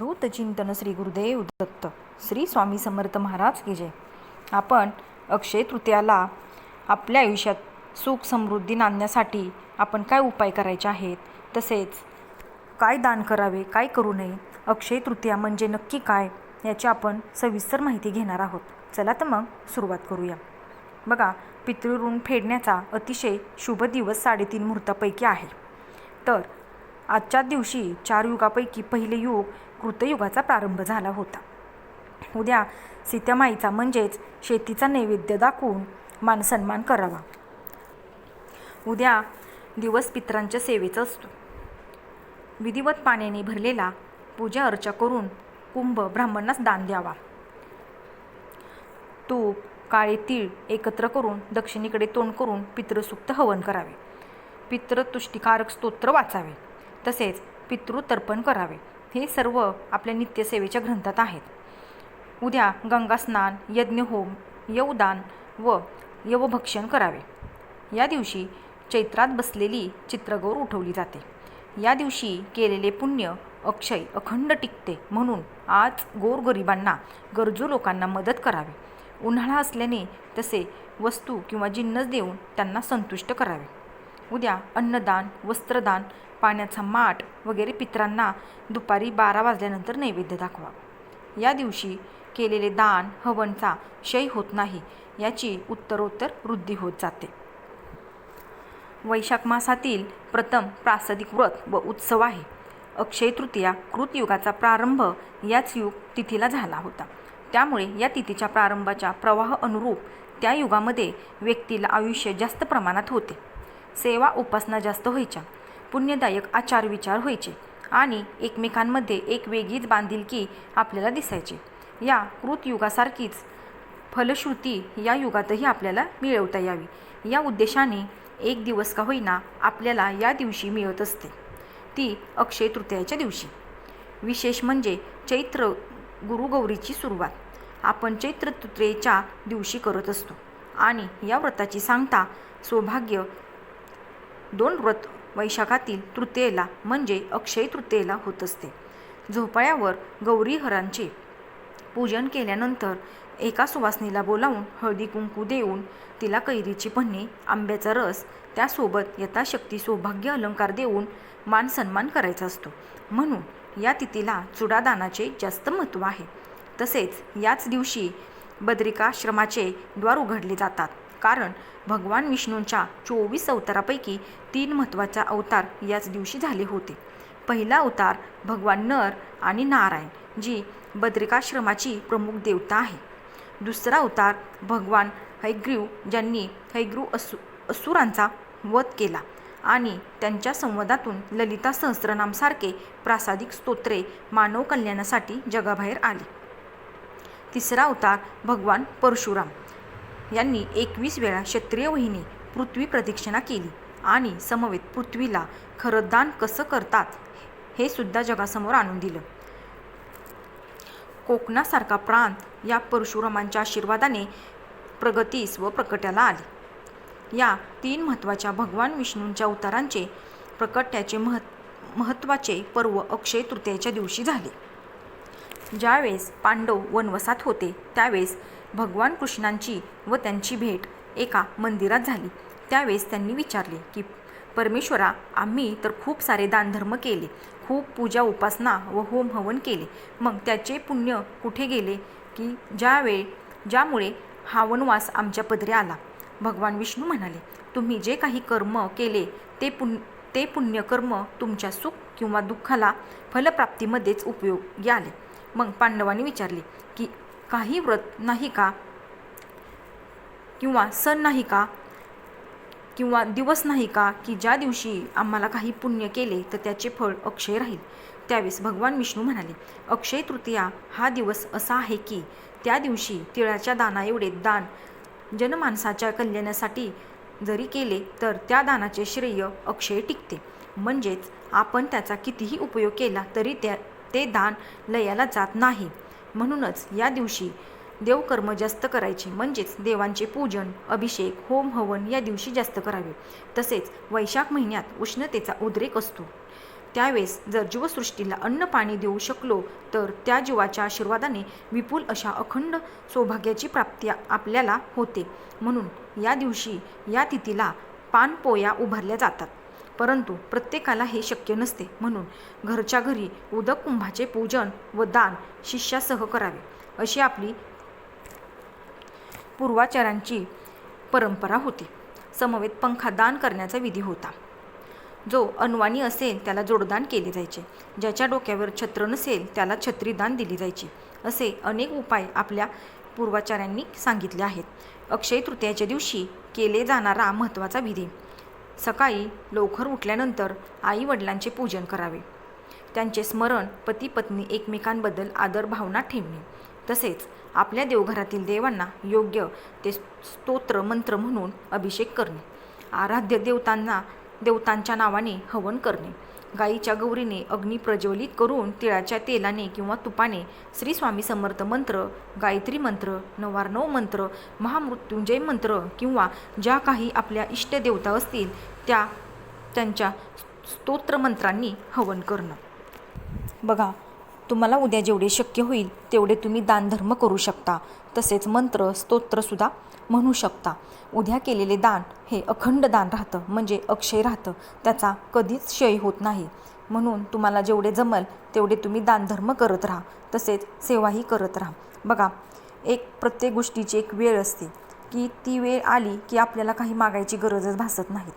अवधूत चिंतन श्री गुरुदेव दत्त. श्री स्वामी समर्थ महाराज की जय. आपण अक्षय तृतीयाला आपल्या आयुष्यात सुख समृद्धी नांदण्यासाठी आपण काय उपाय करायचे आहेत? तसेच काय दान करावे काय करू नये? अक्षय तृतीया म्हणजे नक्की काय? याची आपण सविस्तर माहिती घेणार आहोत. चला तर मग सुरुवात करूया. बघा पितृऋण फेडण्याचा अतिशय शुभ दिवस साडेतीन मुहूर्तापैकी आहे. तर आजच्या दिवशी चार युगापैकी पहिले युग कृतयुगाचा प्रारंभ झाला होता. उद्या सीतामाईचा म्हणजेच शेतीचा नैवेद्य दाखवून मानसन्मान करावा. उद्या दिवस पितरांच्या सेवेचा असतो. विधिवत पाण्याने भरलेला पूजा अर्चा करून कुंभ ब्राह्मणास दान द्यावा. तूप काळे तीळ एकत्र करून दक्षिणेकडे तोंड करून पितृसुक्त हवन करावे. पितृतुष्टिकारक स्तोत्र वाचावे. तसेच पितृतर्पण करावे. हे सर्व आपल्या नित्यसेवेच्या ग्रंथात आहेत. उद्या गंगास्नान यज्ञहोम यवदान व यवभक्षण करावे. या दिवशी चैत्रात बसलेली चित्रगौर उठवली जाते. या दिवशी केलेले पुण्य अक्षय अखंड टिकते म्हणून आज गोरगरिबांना गरजू लोकांना मदत करावी. उन्हाळा असल्याने तसे वस्तू किंवा जिन्नस देऊन त्यांना संतुष्ट करावे. उद्या अन्नदान वस्त्रदान पाण्याचा माठ वगैरे पित्रांना दुपारी बारा वाजल्यानंतर नैवेद्य दाखवा. या दिवशी केलेले दान हवनचा क्षय होत नाही याची उत्तरोत्तर वृद्धी होत जाते. वैशाख मासातील प्रथम प्रासदिक व्रत व उत्सव आहे. अक्षय तृतीया कृतयुगाचा प्रारंभ याच युग तिथीला झाला होता. त्यामुळे या तिथीच्या प्रारंभाच्या प्रवाह अनुरूप त्या युगामध्ये व्यक्तीला आयुष्य जास्त प्रमाणात होते. सेवा उपासना जास्त व्हायच्या. पुण्यदायक आचार विचार व्हायचे आणि एकमेकांमध्ये एक वेगळीच बांधिलकी आपल्याला दिसायची. या कृतयुगासारखीच फलश्रुती या युगातही आपल्याला मिळवता यावी. या उद्देशाने एक दिवस का होईना आपल्याला या दिवशी मिळत असते. ती अक्षय तृतीयाच्या दिवशी. विशेष म्हणजे चैत्र गुरुगौरीची सुरुवात. आपण चैत्र तृतीयेच्या दिवशी करत असतो आणि या व्रताची सांगता सौभाग्य दोन व्रत वैशाखातील तृतीयेला म्हणजे अक्षय तृतीयेला होत असते. झोपाळ्यावर गौरीहरांचे पूजन केल्यानंतर एका सुवासनीला बोलावून हळदी कुंकू देऊन तिला कैरीची पन्नी आंब्याचा रस त्यासोबत यथाशक्ती सौभाग्य अलंकार देऊन मान सन्मान करायचा असतो. म्हणून या तिथीला चुडादानाचे जास्त महत्त्व आहे. तसेच याच दिवशी बद्रिकाश्रमाचे द्वार उघडले जातात. कारण भगवान विष्णूंच्या चोवीस अवतारापैकी तीन महत्त्वाचा अवतार याच दिवशी झाले होते. पहिला अवतार भगवान नर आणि नारायण जी बद्रिकाश्रमाची प्रमुख देवता आहे. दुसरा अवतार भगवान हैग्रीव ज्यांनी हैग्रू असु असुरांचा वध केला आणि त्यांच्या संवादातून ललिता सहस्रनामसारखे प्रासादिक स्तोत्रे मानव कल्याणासाठी जगाबाहेर आली. तिसरा अवतार भगवान परशुराम यांनी एकवीस वेळा क्षत्रिय वहिनी पृथ्वी प्रदक्षिणा केली आणि समवेत पृथ्वीला खरं दान कसं करतात हे सुद्धा जगासमोर आणून दिलं. कोकणासारखा प्रांत या परशुरामांच्या आशीर्वादाने प्रगतीस व प्रकट्याला आले. या तीन महत्त्वाच्या भगवान विष्णूंच्या अवतारांचे प्रकट्याचे मह महत्त्वाचे पर्व अक्षय तृतीयेच्या दिवशी झाले. ज्यावेळेस पांडव वनवसात होते त्यावेळेस भगवान कृष्णांची व त्यांची भेट एका मंदिरात झाली. त्यावेळेस त्यांनी विचारले की परमेश्वरा आम्ही तर खूप सारे दानधर्म केले खूप पूजा उपासना व होम हवन केले. मग त्याचे पुण्य कुठे गेले? की ज्यावेळी ज्यामुळे हा वनवास आमच्या पदरी आला. भगवान विष्णू म्हणाले तुम्ही जे काही कर्म केले ते पुण्य ते पुण्यकर्म तुमच्या सुख किंवा दुःखाला फलप्राप्तीमध्येच उपयोगी आले. मग पांडवांनी विचारले की काही व्रत नाही का? किंवा सण नाही का? किंवा दिवस नाही का? की ज्या दिवशी आम्हाला काही पुण्य केले तर त्याचे फळ अक्षय राहील. त्यावेळेस भगवान विष्णू म्हणाले अक्षय तृतीया हा दिवस असा आहे की त्या दिवशी तिळाच्या दाना एवढे दान जनमानसाच्या कल्याणासाठी जरी केले तर त्या दानाचे श्रेय अक्षय टिकते. म्हणजेच आपण त्याचा कितीही उपयोग केला तरी त्या ते दान लयाला जात नाही. म्हणूनच या दिवशी देवकर्म जास्त करायचे. म्हणजेच देवांचे पूजन अभिषेक होम हवन या दिवशी जास्त करावे. तसेच वैशाख महिन्यात उष्णतेचा उद्रेक असतो. त्यावेळेस जर जीवसृष्टीला अन्न पाणी देऊ शकलो तर त्या जीवाच्या आशीर्वादाने विपुल अशा अखंड सौभाग्याची प्राप्ती आपल्याला होते. म्हणून या दिवशी या तिथीला पानपोया उभारल्या जातात. परंतु प्रत्येकाला हे शक्य नसते. म्हणून घरच्या घरी उदक कुंभाचे पूजन व दान शिष्यासह करावे. अशी आपली पूर्वाचारांची परंपरा होती. समवेत पंखा दान करण्याचा विधी होता. जो अनवाणी असेल त्याला जोडदान केले जायचे. ज्याच्या डोक्यावर छत्र नसेल त्याला छत्रीदान दिली जायची. असे अनेक उपाय आपल्या पूर्वाचार्यांनी सांगितले आहेत. अक्षय तृतीयाच्या दिवशी केले जाणारा महत्त्वाचा विधी. सकाळी लवकर उठल्यानंतर आई वडिलांचे पूजन करावे. त्यांचे स्मरण पती पत्नी एकमेकांबद्दल आदर भावना ठेवणे. तसेच आपल्या देवघरातील देवांना योग्य ते स्तोत्र मंत्र म्हणून अभिषेक करणे. आराध्य देवतांना देवतांच्या नावाने हवन करणे. गाईच्या गौरीने अग्नी प्रज्वलित करून तिळाच्या तेलाने किंवा तुपाने श्री स्वामी समर्थ मंत्र गायत्री मंत्र नवारणव मंत्र महामृत्युंजय मंत्र किंवा ज्या काही आपल्या इष्टदेवता असतील त्या त्यांच्या स्तोत्रमंत्रांनी हवन करणं. बघा तुम्हाला उद्या जेवढे शक्य होईल तेवढे तुम्ही दानधर्म करू शकता. तसेच मंत्र स्तोत्रसुद्धा म्हणू शकता. उद्या केलेले दान हे अखंड दान राहतं म्हणजे अक्षय राहतं. त्याचा कधीच क्षय होत नाही. म्हणून तुम्हाला जेवढे जमल तेवढे तुम्ही दानधर्म करत राहा. तसेच सेवाही करत राहा. बघा एक प्रत्येक गोष्टीची एक वेळ असते की ती वेळ आली की आपल्याला काही मागायची गरजच भासत नाही.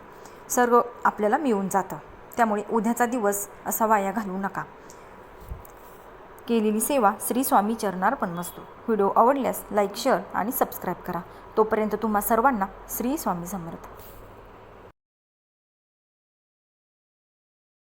सर्व आपल्याला मिळून जातं. त्यामुळे उद्याचा दिवस असा वाया घालवू नका. केलेली सेवा श्री स्वामी चरणार पण नसतो. व्हिडिओ आवडल्यास लाईक शेअर आणि सबस्क्राईब करा. तोपर्यंत तुम्हा सर्वांना श्री स्वामी समर्थ.